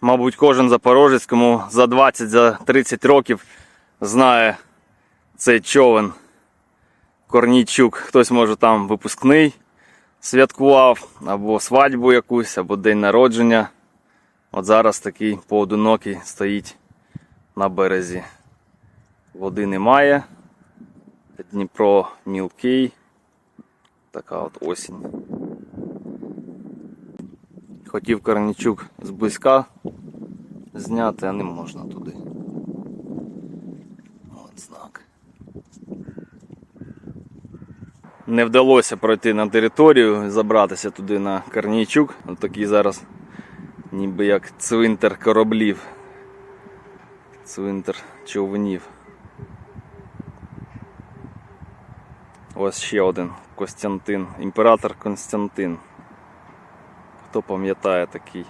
Мабуть, кожен запорожець, кому за 20 за 30 років знає цей човен. Корнійчук. Хтось може там випускний святкував, або свадьбу якусь, або день народження. От зараз такий поодинокий стоїть на березі. Води немає. Дніпро мілкий. Така от осінь. Хотів Корнічук зблизька зняти, а не можна туди. От знак. Не вдалося пройти на територію, забратися туди на Корнійчук. От такий зараз ніби як цвинтар кораблів. Цвинтар човнів. Ось ще один Костянтин, імператор Константин. Хто пам'ятає такий